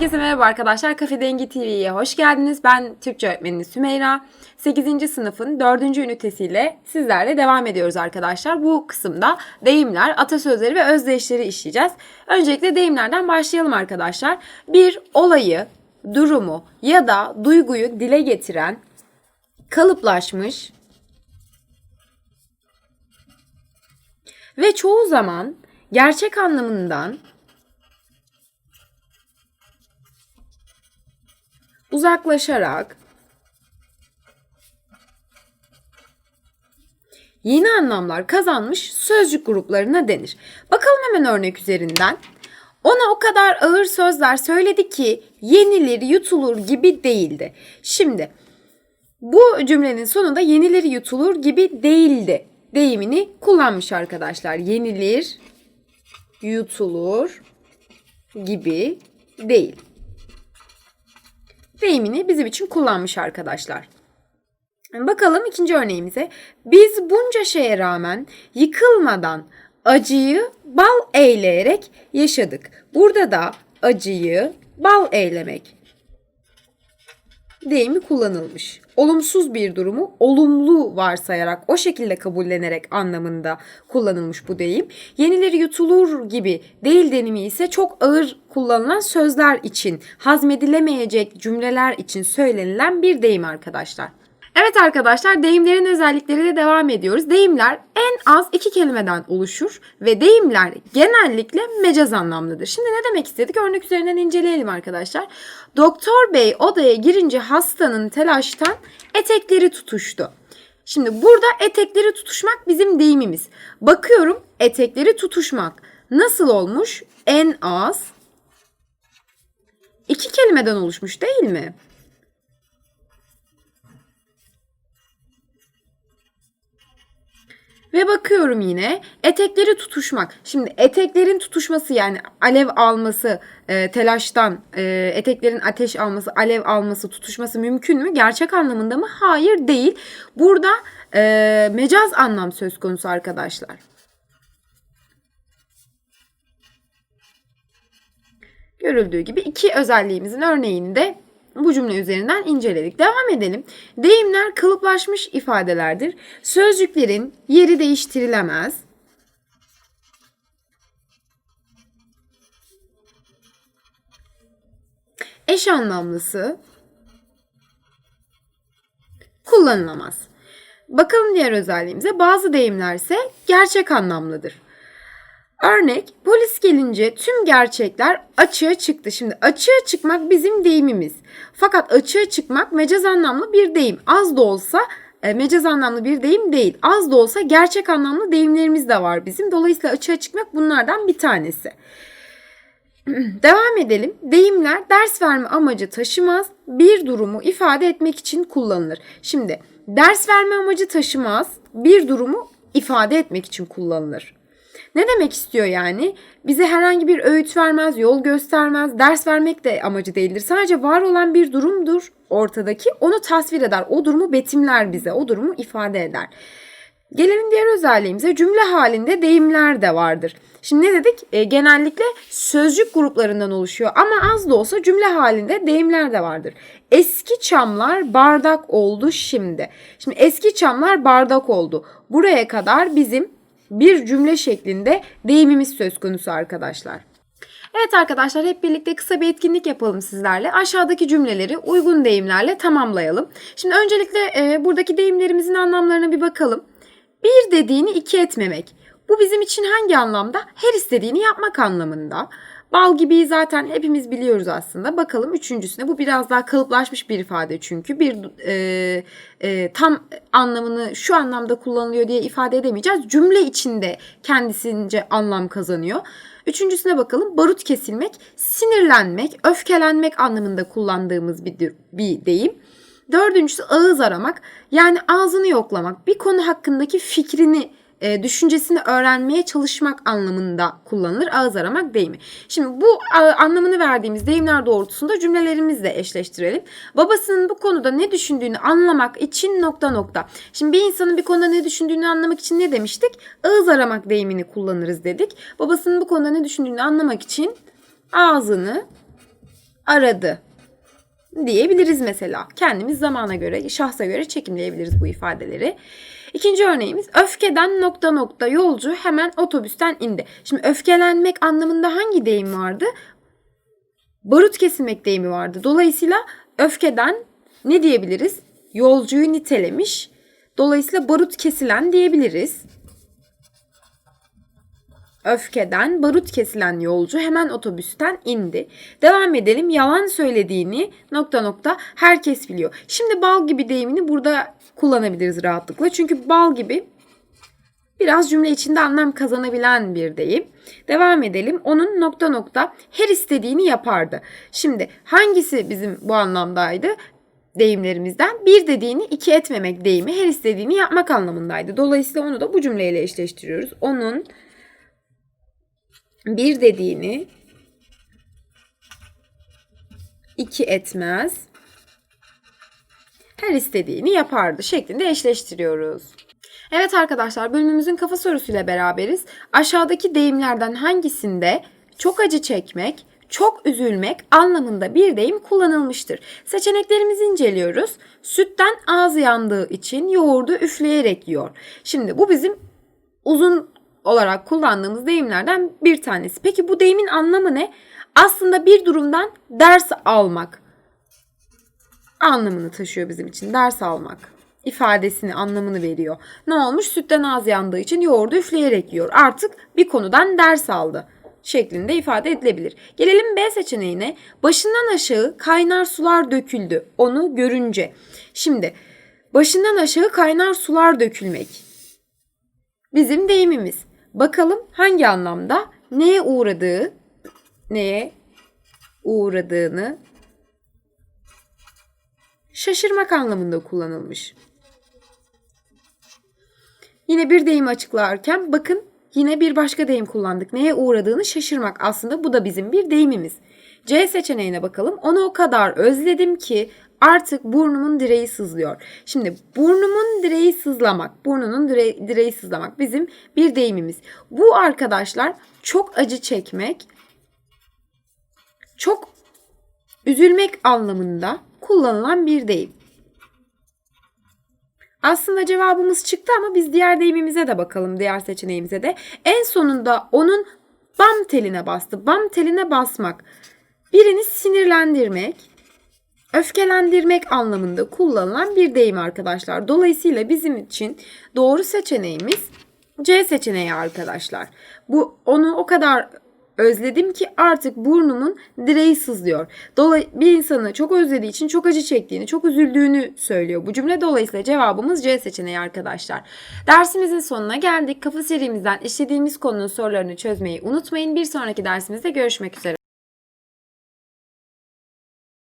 Herkese merhaba arkadaşlar. Kafe Dengi TV'ye hoş geldiniz. Ben Türkçe öğretmeni Sümeyra. 8. sınıfın 4. ünitesiyle sizlerle devam ediyoruz arkadaşlar. Bu kısımda deyimler, atasözleri ve özdeşleri işleyeceğiz. Öncelikle deyimlerden başlayalım arkadaşlar. Bir olayı, durumu ya da duyguyu dile getiren kalıplaşmış ve çoğu zaman gerçek anlamından uzaklaşarak yeni anlamlar kazanmış sözcük gruplarına denir. Bakalım hemen örnek üzerinden. Ona o kadar ağır sözler söyledi ki yenilir yutulur gibi değildi. Şimdi bu cümlenin sonunda yenilir yutulur gibi değildi deyimini kullanmış arkadaşlar. Yenilir yutulur gibi değil deyimini bizim için kullanmış arkadaşlar. Bakalım ikinci örneğimize. Biz bunca şeye rağmen yıkılmadan acıyı bal eyleyerek yaşadık. Burada da acıyı bal eylemek deyimi kullanılmış. Olumsuz bir durumu olumlu varsayarak o şekilde kabullenerek anlamında kullanılmış bu deyim. Yenileri yutulur gibi değil denimi ise çok ağır kullanılan sözler için, hazmedilemeyecek cümleler için söylenilen bir deyim arkadaşlar. Evet arkadaşlar deyimlerin özellikleriyle devam ediyoruz. Deyimler en az iki kelimeden oluşur ve deyimler genellikle mecaz anlamlıdır. Şimdi ne demek istedik? Örnek üzerinden inceleyelim arkadaşlar. Doktor bey odaya girince hastanın telaştan etekleri tutuştu. Şimdi burada etekleri tutuşmak bizim deyimimiz. Bakıyorum etekleri tutuşmak nasıl olmuş? En az iki kelimeden oluşmuş değil mi? Ve bakıyorum yine etekleri tutuşmak. Şimdi eteklerin tutuşması yani alev alması, e, telaştan e, eteklerin ateş alması, alev alması, tutuşması mümkün mü? Gerçek anlamında mı? Hayır değil. Burada e, mecaz anlam söz konusu arkadaşlar. Görüldüğü gibi iki özelliğimizin örneğini de bu cümle üzerinden inceledik. Devam edelim. Deyimler kalıplaşmış ifadelerdir. Sözcüklerin yeri değiştirilemez. Eş anlamlısı kullanılamaz. Bakalım diğer özelliğimize. Bazı deyimler ise gerçek anlamlıdır. Örnek polis gelince tüm gerçekler açığa çıktı. Şimdi açığa çıkmak bizim deyimimiz. Fakat açığa çıkmak mecaz anlamlı bir deyim. Az da olsa e, mecaz anlamlı bir deyim değil. Az da olsa gerçek anlamlı deyimlerimiz de var bizim. Dolayısıyla açığa çıkmak bunlardan bir tanesi. Devam edelim. Deyimler ders verme amacı taşımaz. Bir durumu ifade etmek için kullanılır. Şimdi ders verme amacı taşımaz. Bir durumu ifade etmek için kullanılır. Ne demek istiyor yani? Bize herhangi bir öğüt vermez, yol göstermez, ders vermek de amacı değildir. Sadece var olan bir durumdur ortadaki. Onu tasvir eder. O durumu betimler bize. O durumu ifade eder. Gelelim diğer özelliğimize. Cümle halinde deyimler de vardır. Şimdi ne dedik? E, genellikle sözcük gruplarından oluşuyor ama az da olsa cümle halinde deyimler de vardır. Eski çamlar bardak oldu şimdi. Şimdi eski çamlar bardak oldu. Buraya kadar bizim bir cümle şeklinde deyimimiz söz konusu arkadaşlar. Evet arkadaşlar hep birlikte kısa bir etkinlik yapalım sizlerle. Aşağıdaki cümleleri uygun deyimlerle tamamlayalım. Şimdi öncelikle e, buradaki deyimlerimizin anlamlarına bir bakalım. Bir dediğini iki etmemek. Bu bizim için hangi anlamda? Her istediğini yapmak anlamında. Bal gibi zaten hepimiz biliyoruz aslında. Bakalım üçüncüsüne bu biraz daha kalıplaşmış bir ifade çünkü bir e, e, tam anlamını şu anlamda kullanılıyor diye ifade edemeyeceğiz. Cümle içinde kendisince anlam kazanıyor. Üçüncüsüne bakalım. Barut kesilmek, sinirlenmek, öfkelenmek anlamında kullandığımız bir, bir deyim. Dördüncüsü ağız aramak yani ağzını yoklamak bir konu hakkındaki fikrini e, düşüncesini öğrenmeye çalışmak anlamında kullanılır. Ağız aramak deyimi. Şimdi bu anlamını verdiğimiz deyimler doğrultusunda cümlelerimizle eşleştirelim. Babasının bu konuda ne düşündüğünü anlamak için nokta nokta. Şimdi bir insanın bir konuda ne düşündüğünü anlamak için ne demiştik? Ağız aramak deyimini kullanırız dedik. Babasının bu konuda ne düşündüğünü anlamak için ağzını aradı diyebiliriz mesela. Kendimiz zamana göre, şahsa göre çekimleyebiliriz bu ifadeleri. İkinci örneğimiz öfkeden nokta nokta yolcu hemen otobüsten indi. Şimdi öfkelenmek anlamında hangi deyim vardı? Barut kesilmek deyimi vardı. Dolayısıyla öfkeden ne diyebiliriz? Yolcuyu nitelemiş. Dolayısıyla barut kesilen diyebiliriz. Öfkeden barut kesilen yolcu hemen otobüsten indi. Devam edelim. Yalan söylediğini nokta nokta herkes biliyor. Şimdi bal gibi deyimini burada kullanabiliriz rahatlıkla. Çünkü bal gibi biraz cümle içinde anlam kazanabilen bir deyim. Devam edelim. Onun nokta nokta her istediğini yapardı. Şimdi hangisi bizim bu anlamdaydı? deyimlerimizden bir dediğini iki etmemek deyimi her istediğini yapmak anlamındaydı. Dolayısıyla onu da bu cümleyle eşleştiriyoruz. Onun bir dediğini iki etmez. Her istediğini yapardı şeklinde eşleştiriyoruz. Evet arkadaşlar bölümümüzün kafa sorusuyla beraberiz. Aşağıdaki deyimlerden hangisinde çok acı çekmek, çok üzülmek anlamında bir deyim kullanılmıştır. Seçeneklerimizi inceliyoruz. Sütten ağzı yandığı için yoğurdu üfleyerek yiyor. Şimdi bu bizim uzun olarak kullandığımız deyimlerden bir tanesi. Peki bu deyimin anlamı ne? Aslında bir durumdan ders almak anlamını taşıyor bizim için. Ders almak ifadesini, anlamını veriyor. Ne olmuş? Sütten ağız yandığı için yoğurdu üfleyerek yiyor. Artık bir konudan ders aldı şeklinde ifade edilebilir. Gelelim B seçeneğine. Başından aşağı kaynar sular döküldü onu görünce. Şimdi başından aşağı kaynar sular dökülmek bizim deyimimiz. Bakalım hangi anlamda neye uğradığı, neye uğradığını şaşırmak anlamında kullanılmış. Yine bir deyim açıklarken bakın yine bir başka deyim kullandık. Neye uğradığını şaşırmak aslında bu da bizim bir deyimimiz. C seçeneğine bakalım. Onu o kadar özledim ki artık burnumun direği sızlıyor. Şimdi burnumun direği sızlamak, burnunun dire- direği sızlamak bizim bir deyimimiz. Bu arkadaşlar çok acı çekmek, çok üzülmek anlamında kullanılan bir deyim. Aslında cevabımız çıktı ama biz diğer deyimimize de bakalım, diğer seçeneğimize de. En sonunda onun bam teline bastı. Bam teline basmak. Birini sinirlendirmek, öfkelendirmek anlamında kullanılan bir deyim arkadaşlar. Dolayısıyla bizim için doğru seçeneğimiz C seçeneği arkadaşlar. Bu onu o kadar özledim ki artık burnumun direği sızlıyor. Dolay bir insanı çok özlediği için çok acı çektiğini, çok üzüldüğünü söylüyor. Bu cümle dolayısıyla cevabımız C seçeneği arkadaşlar. Dersimizin sonuna geldik. Kafa serimizden işlediğimiz konunun sorularını çözmeyi unutmayın. Bir sonraki dersimizde görüşmek üzere.